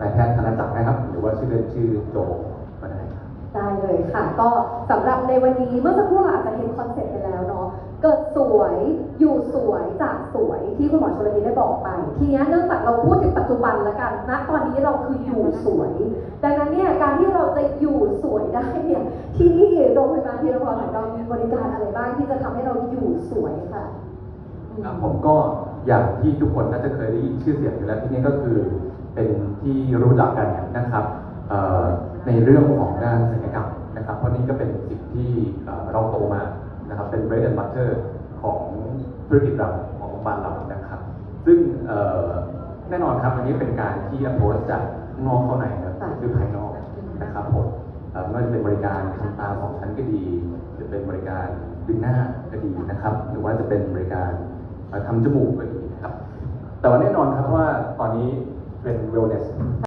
นายแพทย์ธนจักรนะครับ หรือว่าชื่อเล่นชื่อโจก็ได้ครับ ได้เลยค่ะ ก็สำหรับในวันนี้เมื่อสักครู่เราอาจจะเห็นคอนเซ็ปต์ไปแล้วเนาะเกิดสวยอยู่สวยจากสวยที่คุณหมอชลธีได้บอกไป ทีเนี้ยเนื่องจากเราพูดถึงปัจจุบันแล้วกันณตอนนี้เราคืออยู่สวย ดังนั้นเนี่ยการที่เราจะอยู่สวยได้เนี่ยที่นี่โรงพยาบาลทีรพรของเรามีบริการอะไรบ้างที่จะทำให้เราอยู่สวยค่ะอืมครับผมก็อย่างที่ทุกคนน่าจะเคยได้ยินชื่อเสียงอยู่แล้วที่นี่ก็คือ เป็นที่รู้จักกันนะครับเอ่อในเรื่องของด้านศัลยกรรมนะครับเพราะนี่ก็เป็นสิ่งที่เอ่อเราโตมานะครับเป็น bread and butter ของธุรกิจเราของบ้านเรานะครับ ซึ่งเอ่อแน่นอนครับอันนี้เป็นการที่ approach จากข้างนอกเข้าในนะค่ะคือภายนอกนะครับผมเอ่อไม่ว่าจะเป็นบริการทำตาสองชั้นก็ดีหรือเป็นบริการดึงหน้าก็ดีนะครับ หรือว่าจะเป็นบริการเอ่อทำจมูกก็ดีนะครับ แต่ว่าแน่นอนครับว่าตอนนี้เป็น wellness